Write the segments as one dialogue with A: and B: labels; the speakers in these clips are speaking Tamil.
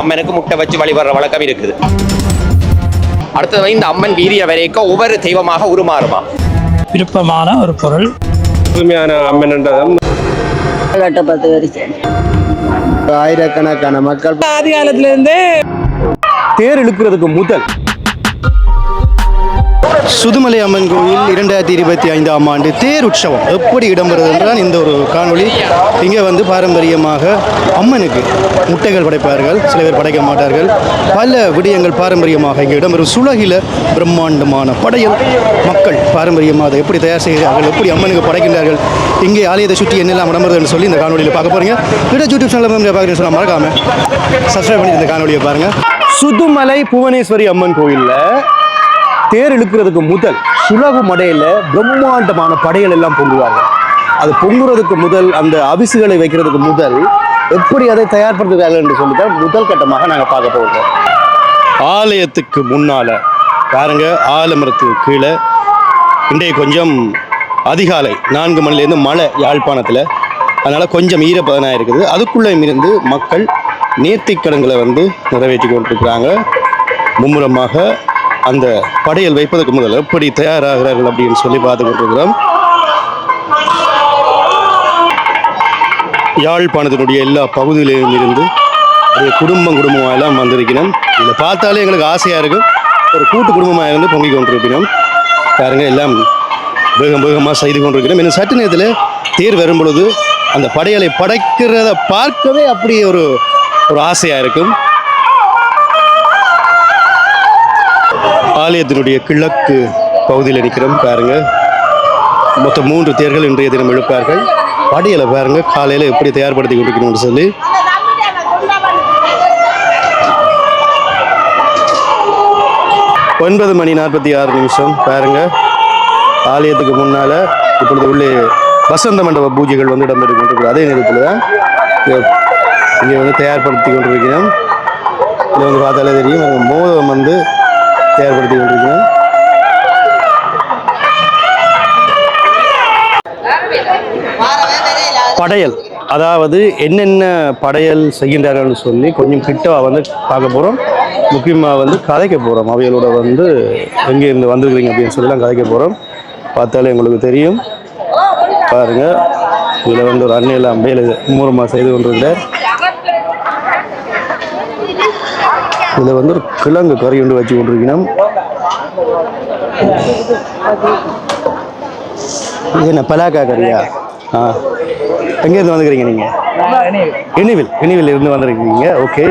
A: அம்மனுக்கு முட்டை வச்சு வழிபடுற வழக்கம் இருக்குது. அடுத்தது இந்த அம்மன் வீரிய வரைக்கும் ஒவ்வொரு தெய்வமாக உருமாறுமா?
B: விருப்பமான ஒரு பொருள்.
C: புதுமையான
D: பத்து வரைக்கும்
E: ஆயிரக்கணக்கான மக்கள்
B: ஆதி காலத்திலிருந்தே
E: தேர் இழுக்கிறதுக்கு முதல் சுதுமலை அம்மன் கோயில் இரண்டாயிரத்தி இருபத்தி ஐந்தாம் ஆண்டு தேர் உற்சவம் எப்படி இடம்பெறுது என்றால் இந்த ஒரு காணொளி இங்கே வந்து பாரம்பரியமாக அம்மனுக்கு முட்டைகள் படைப்பார்கள். சில பேர் படைக்க மாட்டார்கள். பல விடயங்கள் பாரம்பரியமாக இங்கே இடம்பெறும். சுலகில பிரம்மாண்டமான படையல். மக்கள் பாரம்பரியமாக எப்படி தயார் செய்கிறார்கள்? எப்படி அம்மனுக்கு படைக்கின்றார்கள்? இங்கே ஆலயத்தை சுற்றி என்னெல்லாம் இடம்பெறுதுன்னு சொல்லி இந்த காணொலியில் பார்க்க போறீங்க. விட யூடியூப் சேனல் பார்க்குறேன்னு சொன்னால் மறக்காம சப்ஸ்கிரைப் பண்ணி இந்த காணொலியை பாருங்கள் சுதுமலை புவனேஸ்வரி அம்மன் கோயிலில் தேர் இழுக்கிறதுக்கு முதல் சுலகு மடையில் பிரம்மாண்டமான படைகள் எல்லாம் பொங்குவார்கள். அது பொங்குறதுக்கு முதல் அந்த அவிசுகளை வைக்கிறதுக்கு முதல் எப்படி அதை தயார்படுத்துகிறார்கள் என்று சொல்லித்தான் முதல் கட்டமாக நாங்கள் பார்க்க போகிறோம். ஆலயத்துக்கு முன்னால் பாருங்க ஆலமரத்துக்கு கீழே இன்றைய கொஞ்சம் அதிகாலை நான்கு மணிலேருந்து மழை யாழ்ப்பாணத்தில். அதனால் கொஞ்சம் ஈரப்பதனாக இருக்குது. அதுக்குள்ளே இருந்து மக்கள் நேர்த்திக்கடன்களை வந்து நிறைவேற்றி கொண்டிருக்கிறாங்க. மும்முரமாக அந்த படையல் வைப்பதற்கு முதல் எப்படி தயாராகிறார்கள் அப்படின்னு சொல்லி பார்த்து கொண்டிருக்கிறோம் யாழ்ப்பாணத்தினுடைய எல்லா பகுதியிலும் இருந்து ஒரு குடும்பம் குடும்பமாக எல்லாம் வந்திருக்கிறோம். இதை பார்த்தாலே எங்களுக்கு ஆசையாக இருக்கும் ஒரு கூட்டு குடும்பமாக இருந்து பொங்கிக் கொண்டிருக்கிறோம். பாருங்க எல்லாம் வேகம் வேகமாக செய்து கொண்டிருக்கிறோம். இன்னும் சற்று நேரத்தில் தேர் வரும் பொழுது அந்த படையலை படைக்கிறத பார்க்கவே அப்படி ஒரு ஒரு ஆசையாக இருக்கும். ஆலயத்தினுடைய கிழக்கு பகுதியில் நிற்கிறோம் பாருங்க. மொத்தம் மூன்று தேர்கள் இன்றைய தினம் எழுப்பார்கள். படியில் பாருங்க காலையில் எப்படி தயார்படுத்தி கொண்டிருக்கணும்னு சொல்லி. ஒன்பது மணி நாற்பத்தி ஆறு நிமிஷம் பாருங்க. ஆலயத்துக்கு முன்னால் இப்பொழுது உள்ளே வசந்த மண்டப பூஜைகள் வந்து இடம்பெற்று கொண்டிருக்கிறது. அதே நேரத்தில் தான் இங்கே வந்து தயார்படுத்தி கொண்டிருக்கிறோம். இதில் வந்து பார்த்தாலே தெரியும் அங்க மோதகம் வந்து தயார்படுத்தி கொண்டிருக்கிறோம் படையல். அதாவது என்னென்ன படையல் செய்கின்றார்கள்னு சொல்லி கொஞ்சம் கிட்டவா வந்து பார்க்க போகிறோம் முக்கியமாக வந்து கதைக்க போகிறோம் அவைகளோட வந்து எங்கே இருந்து அப்படின்னு சொல்லலாம் கதைக்க போகிறோம் பார்த்தாலே உங்களுக்கு தெரியும். பாருங்கள் இதில் வந்து ஒரு அண்ணே அம்பையில் மூணு மூலமாக செய்து கொண்டிருக்கிறார். இதில் வந்து ஒரு கிழங்கு கறி ஒன்று வச்சு கொண்டிருக்கணும் இது என்ன பலாக்கா கறியா? ஆ. எங்கேருந்து வந்துக்கிறீங்க நீங்கள் இனிவில் இனிவில் இருந்து வந்திருக்கீங்க ஓகே.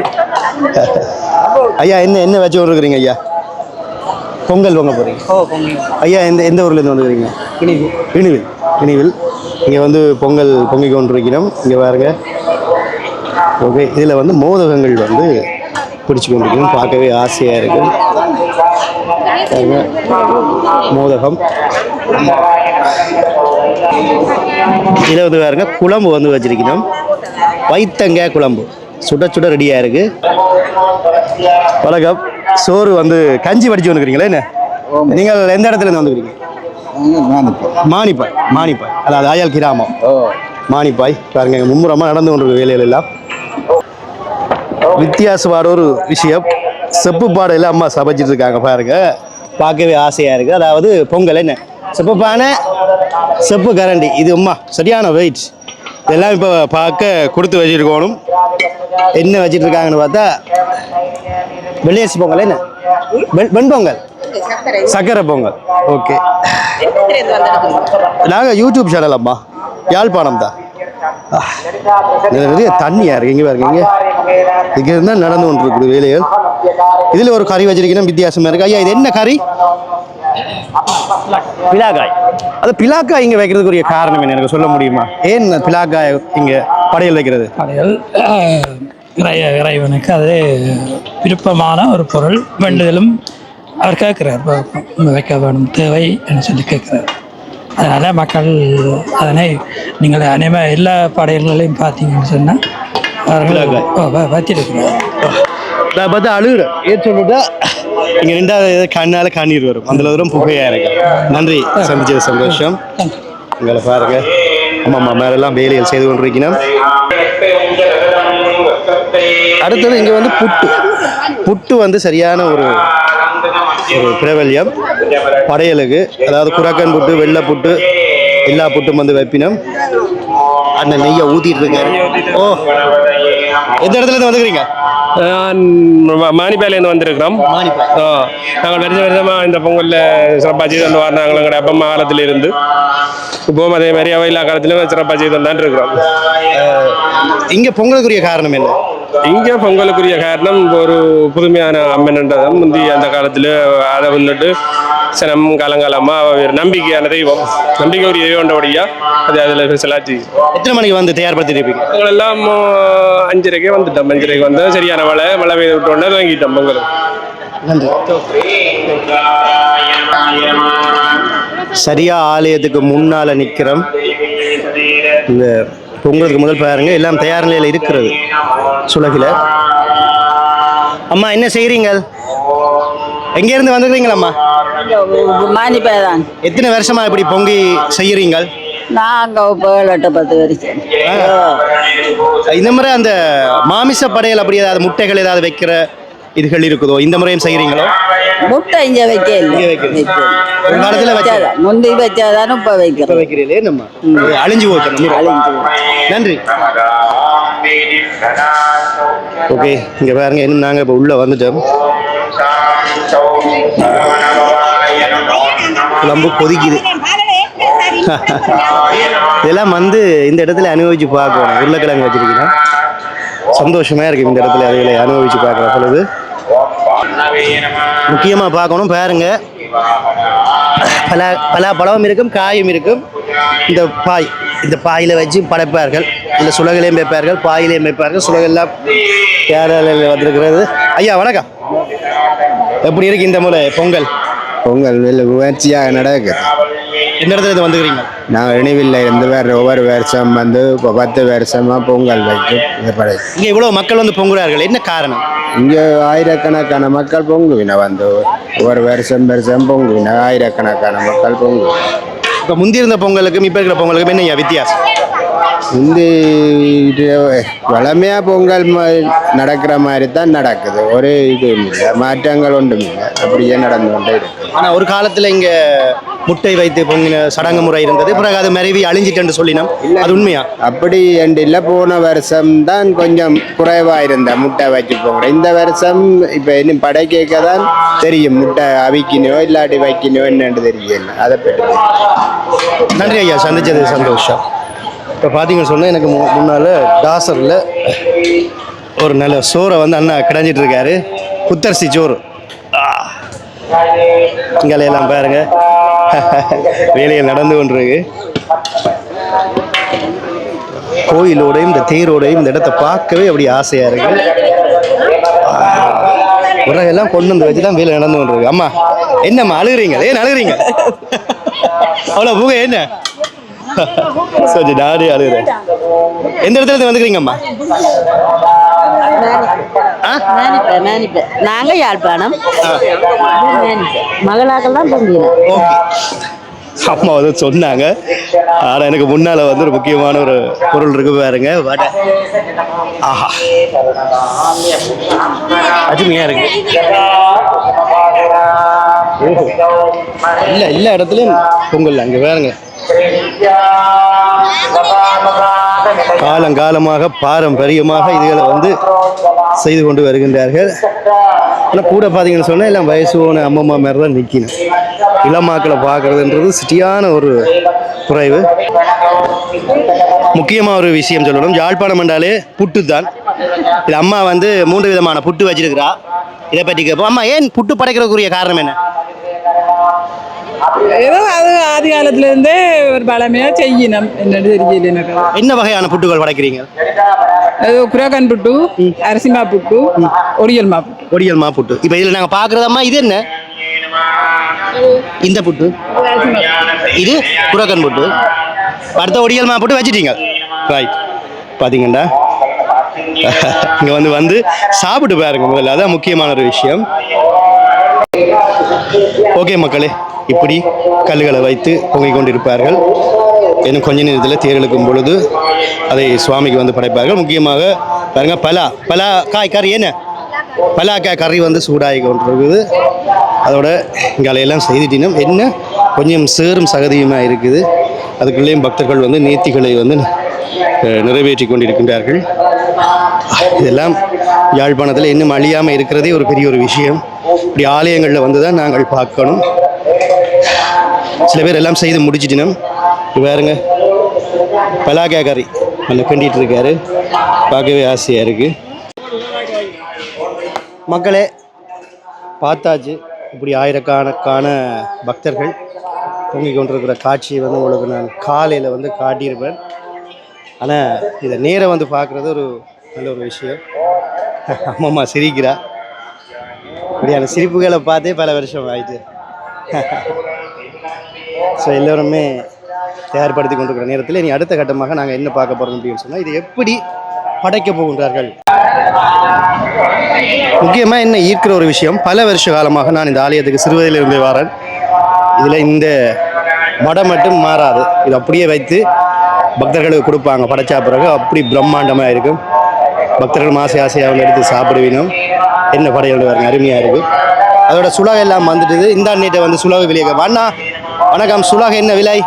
E: ஐயா என்ன என்ன வச்சு கொண்டிருக்கிறீங்க ஐயா? பொங்கல் பொங்க போகிறீங்க ஐயா எந்த எந்த ஊர்லேருந்து வந்துக்கிறீங்க இனிவில். இனிவில் இனிவில். இங்கே வந்து பொங்கல் பொங்கி கொண்டிருக்கிறோம். இங்கே பாருங்க. ஓகே இதில் வந்து மோதகங்கள் வந்து பிடிச்சு கொண்டிருக்கணும் பார்க்கவே ஆசையாக இருக்கு. பாருங்க மோதகம். இதில் வந்து பாருங்க குழம்பு வந்து வச்சிருக்கணும். வைத்தங்காய் குழம்பு. சுட சுட ரெடியாக இருக்கு. வணக்கம். சோறு வந்து கஞ்சி வடிச்சு வந்துக்கிறீங்களா என்ன? நீங்கள் எந்த இடத்துல இருந்து வந்துக்கிறீங்க மானிப்பாய். மானிப்பாய் அதாவது அயல் கிராமம். மானிப்பாய். பாருங்க மும்முரமாக நடந்து கொண்டிருக்க வேலைகள் எல்லாம். வித்தியாசமான ஒரு விஷயம். செப்பு பாடையில் அம்மா சமைச்சிட்டு இருக்காங்க பாருங்க. பார்க்கவே ஆசையாக இருக்குது அதாவது பொங்கல் என்ன? செப்பு பானை செப்பு கரண்டி. இது அம்மா சரியான வெயிட் இதெல்லாம் இப்போ பார்க்க கொடுத்து வச்சிருக்கணும். என்ன வச்சிட்டு இருக்காங்கன்னு பார்த்தா வெள்ளியரிசி பொங்கல் என்ன? வெண் வெண்பொங்கல். சக்கரை பொங்கல். ஓகே நாங்கள் யூடியூப் சேனல் அம்மா. யாழ்ப்பாணம் தான். இதுல நிறைய தண்ணியா இருக்கு? இங்கே பாருங்க இங்கே. இங்கே இருந்தால் நடந்து கொண்டு இருக்குது வேலைகள். இதில் ஒரு கறி வச்சிருக்கணும் வித்தியாசமா இருக்கு. ஐயா இது என்ன கறி? பிலாக்காய். அது பிலாக்காய் இங்கே வைக்கிறதுக்குரிய காரணம் என்ன? எனக்கு சொல்ல முடியுமா? ஏன் பிலாக்காய் இங்கே படையல் வைக்கிறது?
B: படையல் இறைய இறைவனுக்கு அது விருப்பமான ஒரு பொருள். வேண்டுதலும் அவர் கேட்குறார். வைக்க வேணும் தேவை என்று சொல்லி கேட்குறார். அதனால் மக்கள் அதனை நீங்கள் அனைவ எல்லா படையல்களையும் பார்த்தீங்கன்னு சொன்னால் அவர்கள் வச்சிருக்கிறார்
E: நான் பார்த்தா அழுகுறேன். ஏன் சொல்லிட்டா இங்கே ரெண்டாவது கண்ணால கண்ணீர் வரும். அந்த தூரம் புகையா இருக்கு. நன்றி சந்திச்சது சந்தோஷம். உங்களை பாருங்க. ஆமாம் ஆமாம் மேலெல்லாம் வேலைகள் செய்து கொண்டிருக்கிறோம். அடுத்தது இங்கே வந்து புட்டு. புட்டு வந்து சரியான ஒரு ஒரு பிரபல்யம். படையலுக்கு அதாவது குரக்கன் புட்டு வெள்ளை புட்டு எல்லா புட்டும் வந்து வைப்பினம். அண்ணன் நெய்யை ஊத்திட்டு இருக்காரு. ஓ எந்த இடத்துல இருந்து வந்துக்கிறீங்க?
C: நான் ம- மானிப்பேலேருந்து வந்திருக்கிறோம். நாங்கள் வருஷம் வருஷமாக இந்த பொங்கலில் சிறப்பாக செய்து கொண்டு வராங்க எங்களுடைய அப்பா அம்மா காலத்துல இருந்து. இப்போவும் அதே மாதிரி அவையில்லா காலத்திலும் சிறப்பாக செய்து கொண்டான் இருக்கிறோம்.
E: இங்கே பொங்கலுக்குரிய காரணம் என்ன?
C: இங்கே பொங்கலுக்குரிய காரணம் ஒரு புதுமையான அம்மன்ன்றதும் முந்தி அந்த காலத்தில் அதை வந்துட்டு சனம் காலங்காலமாக நம்பிக்கையான தெய்வம் நம்பிக்கை ஒரு தெய்வம்ன்றபடியா அது அதில் ஸ்பெஷலாக
E: எத்தனை மணிக்கு வந்து தயார்படுத்திட்டு இருப்பீங்க
C: எல்லாம் அஞ்சரைக்கே வந்துட்டோம். அஞ்சரைக்கு வந்து சரியான மழை மழை பெய்து விட்டோன்னே வாங்கிட்டோம் பொங்கல்.
E: நன்றி. சரியா ஆலயத்துக்கு முன்னால நிக்கிறோம். இந்த பொங்கலுக்கு முதல் பாருங்க எல்லாம் தயார் நிலையில இருக்கிறது சுலகில. அம்மா என்ன செய்றீங்க எங்க இருந்து வந்துக்கிறீங்களம்மா
D: மானிப்பேதான்
E: எத்தனை வருஷமா இப்படி பொங்கி செய்யறீங்க
D: நாங்க இப்போ ஏழு எட்டு பத்து வரைக்கும்
E: இந்த முறை அந்த மாமிச படையல் அப்படி ஏதாவது முட்டைகள் ஏதாவது வைக்கிற இதுகள் இருக்குதோ? இந்த முறையும் செய்கிறீங்களோ
D: முட்டை இங்க வைக்க இல்லை.
E: ஒரு காலத்துல வச்சது.
D: வச்சாதான். முந்தி வச்சாதான் இப்ப
E: இப்போ
D: வைக்கிறோம்
E: வைக்கிறீங்களே? நம்ம அழிஞ்சு போச்சு நன்றி. ஓகே இங்க பாருங்க இன்னும் நாங்க இப்போ உள்ள வந்துட்டோம். குழம்பு கொதிக்குது. இதெல்லாம் வந்து இந்த இடத்துல அனுபவிச்சு பார்க்கணும். உருளைக்கிழங்கு வச்சிருக்கீங்கன்னா சந்தோஷமா இருக்கு இந்த இடத்துல அதுகளை அனுபவிச்சு பார்க்குற பொழுது. முக்கியமா பார்க்கணும் பாருங்க. பல பல பலாப்பழமும் இருக்கும் காயும் இருக்கும். இந்த பாய் இந்த பாயில வச்சு படைப்பார்கள். இல்லை சுலகிலையும் வைப்பார்கள் பாயிலையும் வைப்பார்கள். சுலகெல்லாம் கேரளாவில் வந்திருக்கிறது. ஐயா வணக்கம். எப்படி இருக்கு இந்த முறை பொங்கல்?
F: பொங்கல் வெளி முயற்சியாக நடக்குது
E: எந்த இடத்துல இருந்து வந்துக்கிறீங்க?
F: நான் இணைவில் இருந்து வேறு ஒவ்வொரு வருஷம் வந்து இப்போ பத்து வருஷமாக பொங்கல் வைத்து இது படை
E: இங்கே இவ்வளோ மக்கள் வந்து பொங்குறார்கள். என்ன காரணம்?
F: இங்கே ஆயிரக்கணக்கான மக்கள் பொங்குவின வந்து. ஒவ்வொரு வருஷம் வருஷம் பொங்குவின ஆயிரக்கணக்கான மக்கள் பொங்குவின.
E: இப்போ முந்தி இருந்த பொங்கலுக்கும் இப்போ இருக்கிற பொங்கலுக்கும் என்ன வித்தியாசம்?
F: இந்த வளமையாக பொங்கல் நடக்கிற மாதிரி தான் நடக்குது. ஒரு இதுவும் இல்லை மாற்றங்கள் ஒன்றும் இல்லை. அப்படியே நடந்து கொண்டே இருக்கு.
E: ஆனால் ஒரு காலத்தில் இங்கே முட்டை வைத்து பொங்கின சடங்கு முறை இருந்தது. பிறகு அது மறைவி அழிஞ்சிட்டுன்னு சொல்லினோம். அது உண்மையா?
F: அப்படி என்று இல்லை. போன வருஷம் தான் கொஞ்சம் குறைவாக இருந்த முட்டை வச்சு போகிறேன் இந்த வருஷம் இப்போ இன்னும் படைக்க தான் தெரியும். முட்டை அவிக்கணும் இல்லாட்டி வைக்கணும் என்னன்னு தெரியல. அதை பற்றி.
E: நன்றி ஐயா. சந்திச்சது சந்தோஷம். இப்போ பார்த்தீங்கன்னு சொன்னால் எனக்கு மு முன்னால் டாசரில் ஒரு நல்ல சோறை வந்து அண்ணா கிடஞ்சிட்டு இருக்காரு. புத்தரிசி சோறு. இங்கே பாருங்க. வேலைகள் நடந்து கொண்டிருக்கு. கோயிலோடையும் இந்த தேரோடையும் இந்த இடத்த பார்க்கவே அப்படி ஆசையாக இருக்கு. உரகெல்லாம் கொண்டு வந்து வச்சு தான் வேலை நடந்து கொண்டிருக்கு. அம்மா என்னம்மா அழுகிறீங்க? ஏன் அழுகுறீங்க? அவ்வளோ புகை என்ன? சரி நானே அழுகுறேன். எந்த இடத்துல இருந்து வந்துக்கிறீங்கம்மா?
D: நாங்க யாழ்ப்பாணம். மகளாக்கள் தான்
E: அம்மா வந்து சொன்னாங்க. ஆனால் எனக்கு முன்னால் வந்து ஒரு முக்கியமான ஒரு பொருள் இருக்கு பாருங்க. வடை. ஆஹா. அருமையாக இருக்கு. இல்லை எல்லா இடத்துலையும் பொங்கல் அங்கே பாருங்க. காலங்காலமாக பாரம்பரியமாக இதுகளை வந்து செய்து கொண்டு வருகின்றார்கள். ஆனால் கூட பார்த்தீங்கன்னு சொன்னால் எல்லாம் வயசு போன அம்மம்மா மாதிரி தான் நிற்கணும் இளமாக்களை பார்க்குறதுன்றது சிட்டியான ஒரு குறைவு. முக்கியமாக ஒரு விஷயம் சொல்லணும். யாழ்ப்பாணம் என்றாலே புட்டு தான் இது அம்மா வந்து மூன்று விதமான புட்டு வச்சிருக்கிறா. இதை பற்றி கேட்போம். அம்மா ஏன் புட்டு படைக்கிறதுக்குரிய காரணம் என்ன?
G: ஏதோ அது ஆதி காலத்துல இருந்தே ஒரு பழமையா செய்யணும் என்னன்னு தெரியல எனக்கு.
E: என்ன வகையான புட்டுகள்
G: ஏதோ குரகன் புட்டு அரிசிமா புட்டு ஒடியல் மா புட்டு.
E: ஒடியல் மா புட்டு. இப்போ இதில் நாங்கள் பார்க்குறதம்மா இது என்ன? இந்த புட்டு. இது குரக்கன் புட்டு. அடுத்த ஒடியல் மா புட்டு வச்சிட்டீங்க. ரைட் பார்த்தீங்கண்டா இங்கே வந்து வந்து சாப்பிட்டு பாருங்க முதல்ல. அதான் முக்கியமான ஒரு விஷயம். ஓகே மக்களே. இப்படி கல்லுகளை வைத்து புகை கொண்டிருப்பார்கள். இன்னும் கொஞ்ச நேரத்தில் தேர் இழுக்கும் பொழுது அதை சுவாமிக்கு வந்து படைப்பார்கள். முக்கியமாக பாருங்க பலா. பலா காய் கறி என்ன? பலாக்காய் கறி வந்து சூடாகி கொண்டிருக்குது. அதோட இங்காலையெல்லாம் செய்துட்டினும் என்ன? கொஞ்சம் சேரும் சகதியுமாக இருக்குது. அதுக்குள்ளேயும் பக்தர்கள் வந்து நேர்த்திகளை வந்து நிறைவேற்றி கொண்டிருக்கின்றார்கள். இதெல்லாம் யாழ்ப்பாணத்தில் இன்னும் அழியாமல் இருக்கிறதே ஒரு பெரிய ஒரு விஷயம். இப்படி ஆலயங்களில் வந்து தான் நாங்கள் பார்க்கணும். சில பேர் எல்லாம் செய்து முடிச்சிட்டினோம் பாருங்க பலாக்கா கறி நல்லா கிண்டிகிட்டு இருக்காரு பார்க்கவே ஆசையாக இருக்குது மக்களே பார்த்தாச்சு. இப்படி ஆயிரக்கணக்கான பக்தர்கள் தூங்கி கொண்டிருக்கிற காட்சியை வந்து உங்களுக்கு நான் காலையில் வந்து காட்டியிருப்பேன். ஆனால் இதை நேரம் வந்து பார்க்குறது ஒரு நல்ல ஒரு விஷயம். அம்மம்மா சிரிக்கிறா. இப்படியான சிரிப்புகளை பார்த்தே பல வருஷம் ஆயிட்டு. ஸோ எல்லோருமே தயார்படுத்தி கொண்டிருக்கிற நேரத்தில் இனி அடுத்த கட்டமாக நாங்கள் என்ன பார்க்க போகிறோம் அப்படின்னு சொன்னால் இது எப்படி படைக்க போகின்றார்கள்? முக்கியமாக என்ன ஈர்க்கிற ஒரு விஷயம் பல வருஷ காலமாக நான் இந்த ஆலயத்துக்கு சிறுவதிலிருந்து வரேன். இதில் இந்த மடம் மட்டும் மாறாது. இது அப்படியே வைத்து பக்தர்களுக்கு கொடுப்பாங்க. படைச்சா பிறகு அப்படி பிரம்மாண்டமாக இருக்கும். பக்தர்கள் ஆசை ஆசையாக எடுத்து சாப்பிடுவினோம் என்ன படையல் வருங்க அருமையாக இருக்கும். அதோட சுலகம் எல்லாம் வந்துட்டுது. இந்த அன்னிட்ட வந்து சுலக விலையை வாண்ணா வணக்கம். சுலகம் என்ன விலை?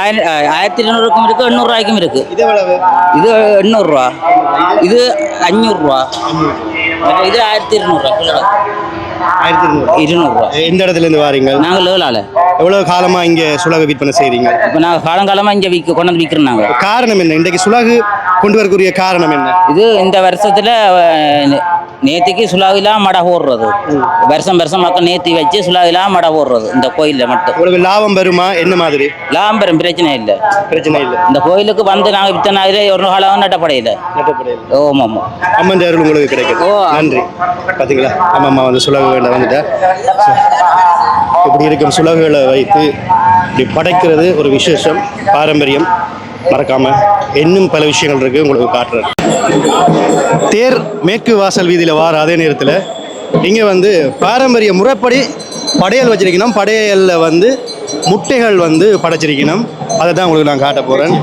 H: ஆயிர ஆயிரத்தி இருநூறுக்கும் இருக்கு எண்ணூறுரூவாய்க்கும் இருக்கு.
E: இது எவ்வளவு?
H: இது எண்ணூறுரூவா. இது அஞ்சூறுரூவா. இது ஆயிரத்தி இருநூறுவா
E: ஆயிரத்தி இருநூறு
H: இருநூறுவா
E: எந்த இடத்துல இருந்து வாரீங்க
H: நாங்கள் லேலால
E: எவ்வளவு காலமா இங்க சுலக விற்பனை செய்றீங்க?
H: இப்போ நாங்கள் காலங்காலமாக இங்கே விற்க கொண்டு வந்து விற்கிறோம் நாங்கள்
E: காரணம் என்ன? இன்றைக்கு சுலகு கொண்டு வரக்கூடிய காரணம் என்ன?
H: இது இந்த வருஷத்தில் நேத்திக்கு சுலாவிலாம் மடை போடுறது வருஷம் வருஷம் மக்கள் நேத்தி வச்சு சுலாவிலாம் மடை போடுறது இந்த கோயிலில் மட்டும்.
E: உங்களுக்கு லாபம் வருமா? என்ன மாதிரி?
H: லாபம் பிரச்சனை இல்லை.
E: பிரச்சனை இல்லை.
H: இந்த கோயிலுக்கு வந்து நாங்கள் வித்தனை ஒரு காலம் நட்டப்படையில். ஓம் ஆமாம்
E: அம்மன் அருள் உங்களுக்கு கிடைக்குது
H: ஓ.
E: நன்றி. பாத்தீங்களா? ஆமா அம்மா வந்து சுலகு வேண்ட வந்துட்டா இப்படி இருக்கும் சுலகுகளை வைத்து இப்படி படைக்கிறது ஒரு விசேஷம் பாரம்பரியம். மறக்காம இன்னும் பல விஷயங்கள் இருக்கு உங்களுக்கு காட்டுறேன். தேர் மேற்கு வாசல் வீதியில் வார அதே நேரத்தில் இங்கே வந்து பாரம்பரிய முறைப்படி படையல் வச்சிருக்கணும். படையலில் வந்து முட்டைகள் வந்து படைச்சிருக்கணும். அதை தான் உங்களுக்கு நான் காட்ட போகிறேன்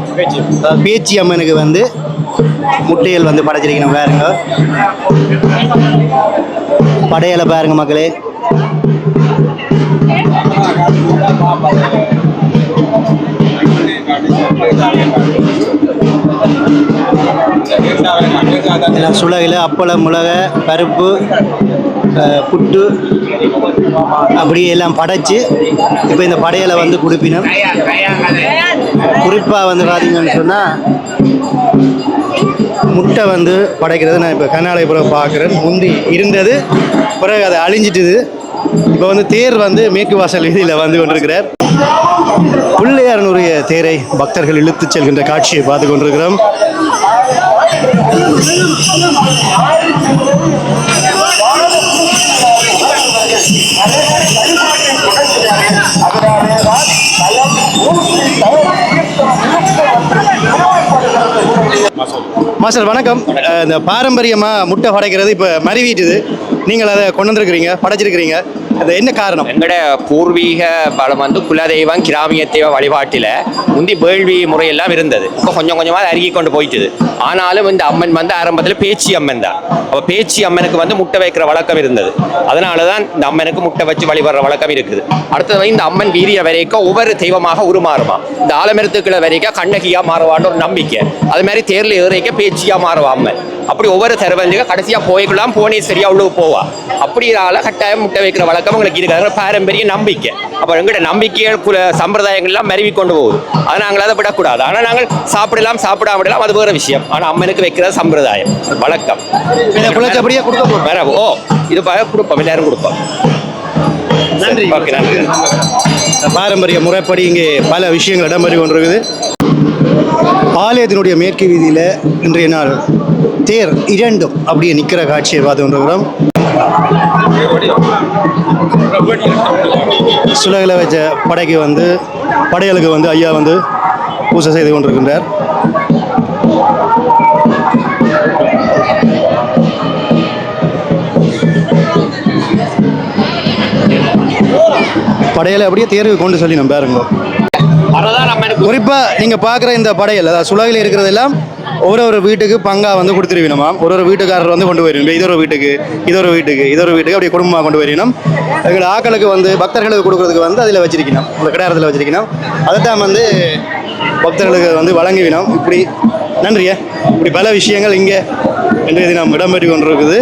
E: பேச்சி அம்மனுக்கு வந்து முட்டைகள் வந்து படைச்சிருக்கணும் வேறுங்க படையலை பாருங்க மக்களே. சுளகில் அப்பளம் மிளகை பருப்பு புட்டு அப்படி எல்லாம் படைச்சு இப்போ இந்த படையலை வந்து கொடுப்பினோம். குறிப்பாக வந்து பார்த்தீங்கன்னு சொன்னால் முட்டை வந்து படைக்கிறது நான் இப்போ கர்நாடகபுரம் பார்க்குறேன் முந்தி இருந்தது பிறகு அதை அழிஞ்சிட்டுது இப்போ வந்து தேர் வந்து மேற்கு வாசல் வீதியில் வந்து கொண்டிருக்கிறார் பிள்ளையாரனுடைய தேரை பக்தர்கள் இழுத்துச் செல்கின்ற காட்சியை பார்த்து கொண்டிருக்கிறோம் மாஸ்டர் வணக்கம். இந்த பாரம்பரியமாக முட்டை படைக்கிறது இப்போ மறிவிட்டுது. நீங்கள் அதை கொண்டு வந்திருக்கிறீங்க படைச்சிருக்கிறீங்க. அது என்ன காரணம்?
A: எங்களோட பூர்வீக பலம் வந்து குலதெய்வம் கிராமிய தெய்வ வழிபாட்டில் முந்தி வேள்வி முறையெல்லாம் இருந்தது. இப்போ கொஞ்சம் கொஞ்சமாக அருகி கொண்டு போயிட்டுது. ஆனாலும் இந்த அம்மன் வந்து ஆரம்பத்தில் பேச்சி அம்மன் தான். அப்போ பேச்சி அம்மனுக்கு வந்து முட்டை வைக்கிற வழக்கம் இருந்தது. அதனால தான் இந்த அம்மனுக்கு முட்டை வச்சு வழிபடுற வழக்கம் இருக்குது. அடுத்தது இந்த அம்மன் வீரிய வரைக்கும் ஒவ்வொரு தெய்வமாக உருமாறுமா. இந்த ஆலமரத்துக்குள்ள வரைக்கும் கண்ணகியாக மாறுவான்னு ஒரு நம்பிக்கை. அது மாதிரி தேரில் ஏறிக்க பேச்சியாக மாறுவா அம்மன். அப்படி ஒவ்வொரு தருவந்துக்கு கடைசியாக போய்க்கலாம் போனே சரியா உள்ளே போவா. அப்படினால கட்டாயம் முட்டை வைக்கிற வழக்கம் உங்களுக்கு இருக்கு அதனால பாரம்பரிய நம்பிக்கை. அப்போ எங்களோட நம்பிக்கைகள் சம்பிரதாயங்கள்லாம் மருவி கொண்டு போகுது. அதை நாங்கள் அதை விடக்கூடாது. ஆனால் நாங்கள் சாப்பிடலாம் சாப்பிடாம விடலாம் அது வேற விஷயம். ஆனால் அம்மனுக்கு வைக்கிறது சம்பிரதாயம் வழக்கம்.
E: குலச்சபடியே கொடுக்க
A: வேற ஓ இது கொடுப்போம். எல்லாரும் கொடுப்போம்.
E: நன்றி.
A: ஓகே நன்றி.
E: பாரம்பரிய முறைப்படி இங்கே பல விஷயங்கள் இடம்பெறி கொண்டிருக்குது. ஆலயத்தினுடைய மேற்கு வீதியில் இன்றைய நாள் தேர் இரண்டும் அப்படியே நிற்கிற காட்சியை பார்த்து கொண்டிருக்கிறோம். சுலகில் வச்ச படைக்கு வந்து படையலுக்கு வந்து ஐயா வந்து பூஜை செய்து கொண்டிருக்கின்றார். படையலை அப்படியே தேர்வு கொண்டு சொல்லி நம்ம பாருங்க. குறிப்பாக நீங்கள் பார்க்குற இந்த படையல் அதாவது சுலகில் இருக்கிறதெல்லாம் ஒரு ஒரு வீட்டுக்கு பங்கா வந்து கொடுத்துருவினோமா? ஒரு ஒரு வீட்டுக்காரர் வந்து கொண்டு போயிருவோம் இது ஒரு வீட்டுக்கு இது ஒரு வீட்டுக்கு இது ஒரு வீட்டுக்கு அப்படியே குடும்பமாக கொண்டு போயிருந்தோம் எங்களோட ஆக்களுக்கு வந்து பக்தர்களுக்கு கொடுக்கறதுக்கு வந்து அதில் வச்சிருக்கணும். அந்த கிடாரத்தில் வச்சிருக்கணும். அதைத்தான் வந்து பக்தர்களுக்கு வந்து வழங்குவினோம். இப்படி நன்றியா. இப்படி பல விஷயங்கள் இங்கே இன்றைய தினம் இடம்பெற்று கொண்டிருக்குது.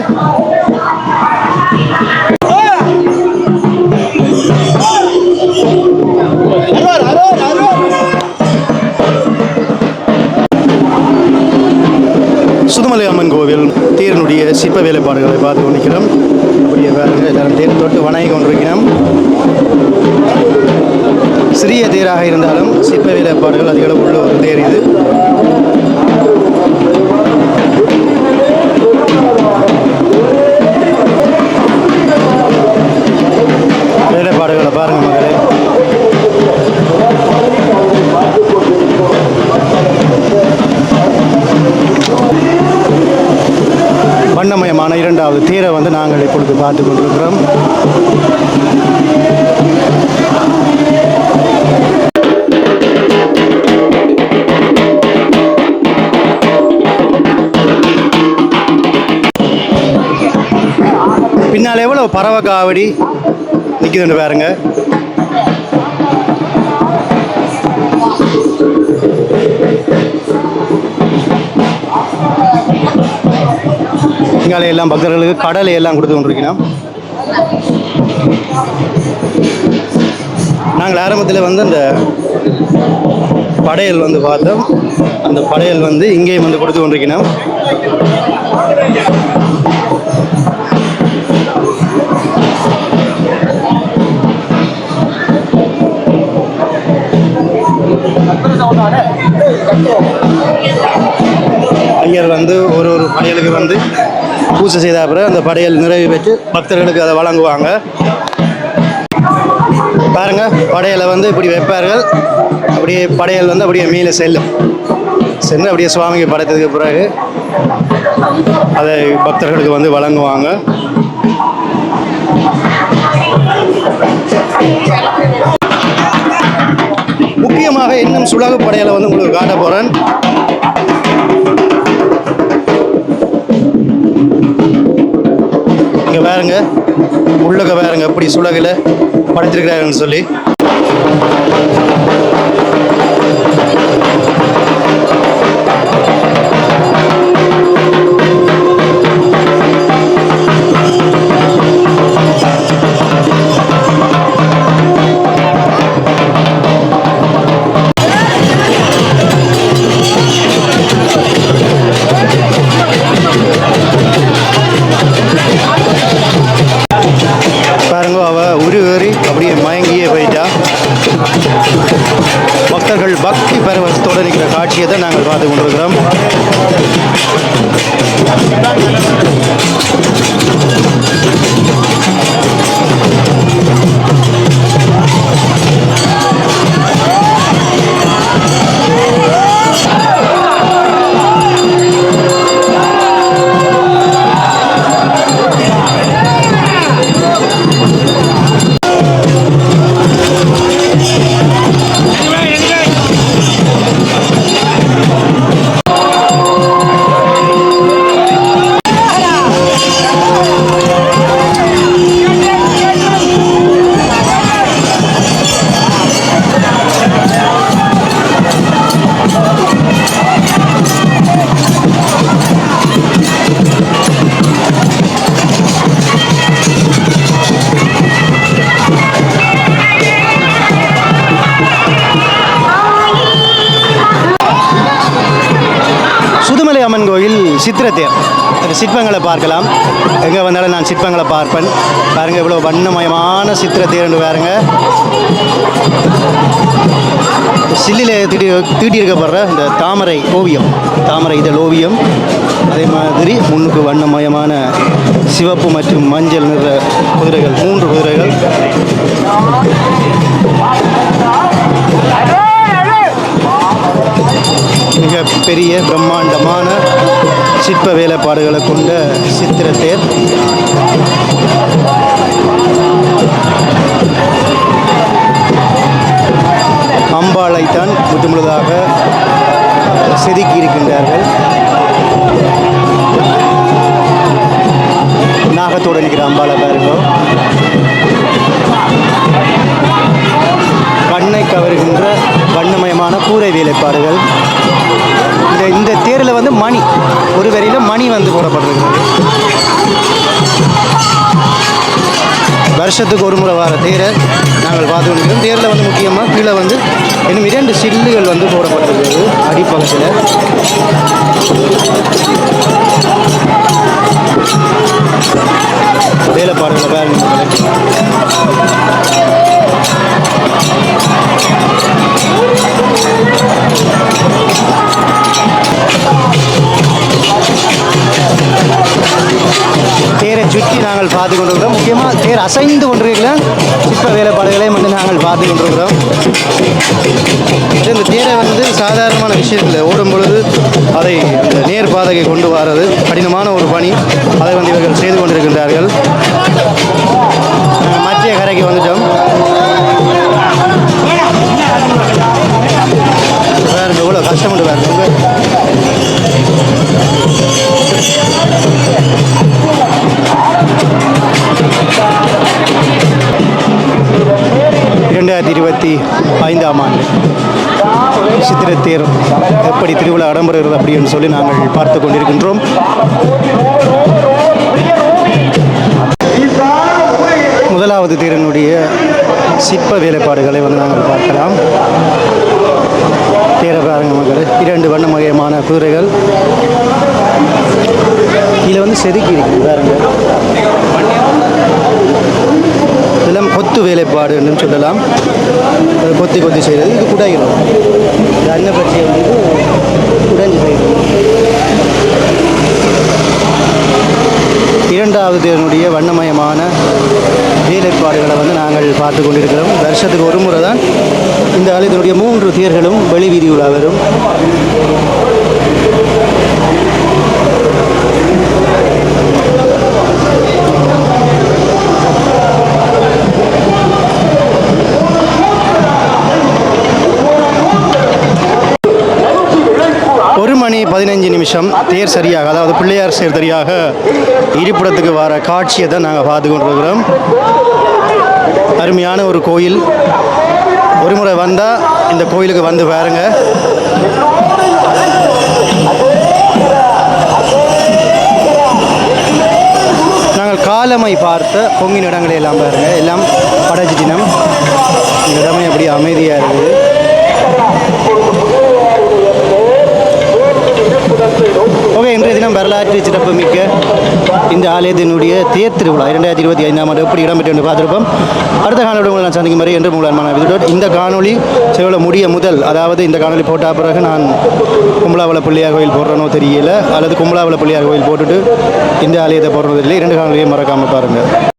E: கோவில் தேரனுடைய சிற்ப வேலைப்பாடுகளை பார்த்து கொண்டிருக்கிறோம். அப்படியே பாருங்க எல்லாரும் தேர் தொட்டு வணங்கி கொண்டிருக்கிறோம். சிறிய தேராக இருந்தாலும் சிற்ப வேலைப்பாடுகள் அதிக அளவு உள்ள ஒரு தேர் இது. இரண்டாவது தேரை வந்து நாங்கள் இப்பொழுது பார்த்து கொண்டிருக்கிறோம். பின்னால் எவ்வளோ பறவை காவடி நிற்குதுன்னு பாருங்கள் இங்காலே எல்லாம் பக்தர்களுக்கு கடலை எல்லாம் கொடுத்து கொண்டிருக்கிறோம். நாங்கள் ஆரம்பத்தில் வந்து அந்த படையல் வந்து பார்த்தோம். அந்த படையல் வந்து இங்கேயும் வந்து கொடுத்து கொண்டிருக்கிறோம். பூஜை செய்த பிறகு அந்த படையல் நிறைவு பெற்று பக்தர்களுக்கு அதை வழங்குவாங்க. பாருங்க படையலை வந்து இப்படி வைப்பார்கள். அப்படியே படையல் வந்து அப்படியே மீள செல்லும். சென்று அப்படியே சுவாமிக்கு படைத்ததுக்கு பிறகு அதை பக்தர்களுக்கு வந்து வழங்குவாங்க. முக்கியமாக இன்னும் சுலகு படையலை வந்து உங்களுக்கு காட்ட போகிறேன் பாருங்க. உள்ளக பாருங்க எப்படி சுலகில் படைச்சிருக்கிறாருன்னு சொல்லி. சித்திரத்தேர் அந்த சிற்பங்களை பார்க்கலாம். எங்கே வந்தாலும் நான் சிற்பங்களை பார்ப்பேன். பாருங்கள் இவ்வளோ வண்ணமயமான சித்திரத்தேர்னு பாருங்க. சில்லில் தீட்டி தீட்டியிருக்கப்படுற இந்த தாமரை ஓவியம் தாமரை இதழ் ஓவியம் அதே மாதிரி முன்னுக்கு வண்ணமயமான சிவப்பு மற்றும் மஞ்சள் நிற குதிரைகள் மூன்று குதிரைகள். மிக பெரிய பிரம்மாண்டமான சிற்ப வேலைப்பாடுகளை கொண்ட சித்திரத்தேர் அம்பாளைத்தான் முற்றுமுழுதாக செதுக்கி இருக்கின்றார்கள் நாகத்தோடு நிற்கிற அம்பாளை பாருங்க கண்ணை கவருகின்ற வண்ணமயமான கூரை வேலைப்பாடுகள். இந்த இந்த தேரில் வந்து மணி ஒரு வரியில் மணி வந்து போடப்பட்டிருக்கிறது. வருஷத்துக்கு ஒரு முறை வர தேரை நாங்கள் பார்த்து கொண்டிருக்கிறோம் தேரில் வந்து முக்கியமாக கீழே வந்து இன்னும் இரண்டு சில்லுகள் வந்து போடப்பட்டிருக்கிறது அடிப்பகுதியில் வேலைப்பாடுகளை அசைந்து கொண்டிருக்கிற சிற்ப வேலைப்பாடுகளை வந்து நாங்கள் பார்த்து கொண்டிருக்கிறோம். இந்த தேரை வந்து சாதாரணமான விஷயம் இல்லை ஓடும் பொழுது அதை அந்த நேர் பாதையை கொண்டு வர்றது கடினமான ஒரு பணி. அதை வந்து இவர்கள் செய்து கொண்டிருக்கின்றார்கள். மத்திய கரைக்கு வந்துட்டோம். பாருங்க எவ்வளோ கஷ்டப்பட்டு பாருங்க. பார்த்து கொண்டிருக்கின்றோம். முதலாவது தேரனுடைய சிற்ப வேலைப்பாடுகளை வந்து நாங்கள் பார்க்கலாம். தேர பாருங்க மக்கள் இரண்டு வண்ணமயமான குதிரைகள் இதில் வந்து செதுக்கி இருக்கு பாருங்க. இதெல்லாம் கொத்து வேலைப்பாடு என்று சொல்லலாம். கொத்தி கொத்தி செய்கிறது. இது குடைகள். அன்னப்பட்சியை வந்து இரண்டாவது தேவனுடைய வண்ணமயமான வேலைப்பாடுகளை வந்து நாங்கள் பார்த்து கொண்டிருக்கிறோம். வருஷத்துக்கு ஒரு முறை தான் இந்த ஆலயத்தினுடைய மூன்று தேர்களும் வெளி வரும். பதினஞ்சு நிமிஷம் தேர் சரியாக அதாவது பிள்ளையார் சேர் சரியாக இருப்பிடத்துக்கு வர காட்சியை தான் நாங்கள் பார்த்து கொண்டிருக்கிறோம். அருமையான ஒரு கோயில். ஒரு முறை வந்தால் இந்த கோயிலுக்கு வந்து பாருங்க. நாங்கள் காலமை பார்த்த பொங்கின் இடங்களை எல்லாம் பாருங்க. எல்லாம் படைச்சிட்டினம். இந்த இடமே அப்படி அமைதியாக இருக்குது. ஓகே இன்றைய தினம் வரலாற்று சிறப்புமிக்க இந்த ஆலயத்தினுடைய தேர் திருவிழா இரண்டாயிரத்தி இருபத்தி ஐந்தாம் ஆண்டு எப்படி இடம்பெற்று என்று பார்த்துருப்போம். அடுத்த காணொலி உங்களை நான் சந்திக்கும் வரை என்று உங்களான விதுடன் இந்த காணொளி செவல முடிய முதல் அதாவது இந்த காணொலி போட்ட பிறகு நான் கும்பலாவள பிள்ளையார் கோயில் போடுறனோ தெரியல அல்லது கும்பலாவள பிள்ளையார் கோயில் போட்டுட்டு இந்த ஆலயத்தை போடுறது இல்லை இரண்டு காணொலியை மறக்காமல் பாருங்கள்